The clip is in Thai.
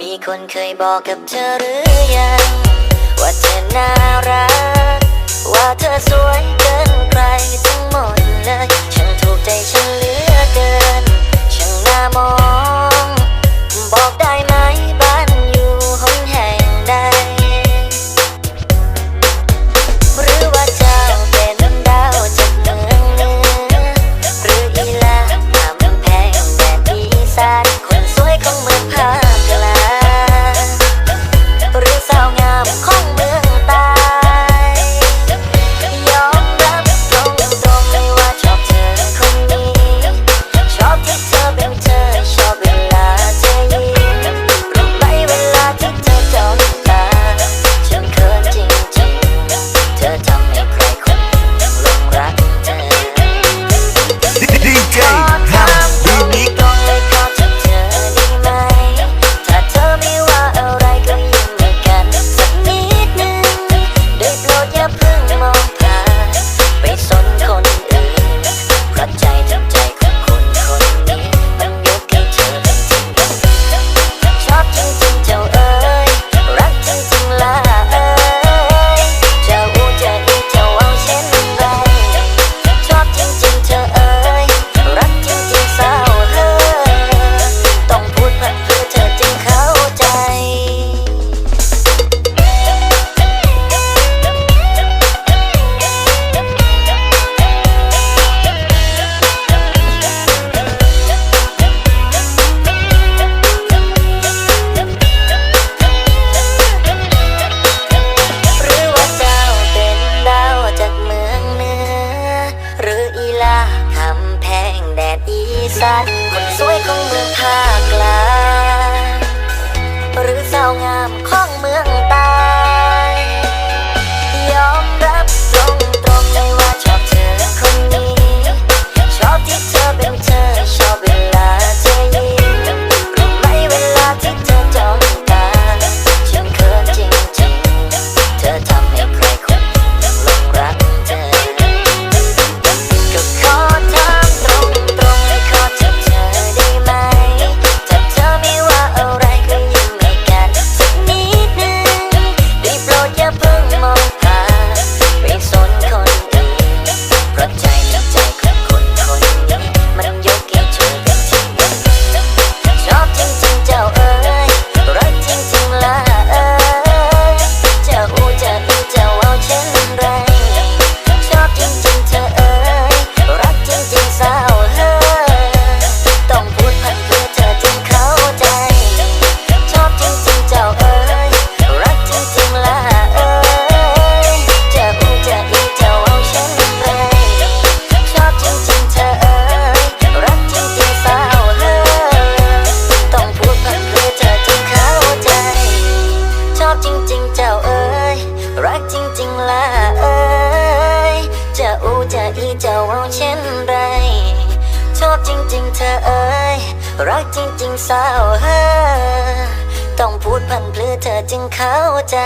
มีคนเคยบอกกับเธอหรือยัง ว่าเธอน่ารัก อีลาคำแพงแดดอีสานคนสวยของเมืองภาคกลาง รักจริงๆสาวฮะต้องพูดพันเพื่อเธอจึงเข้าใจ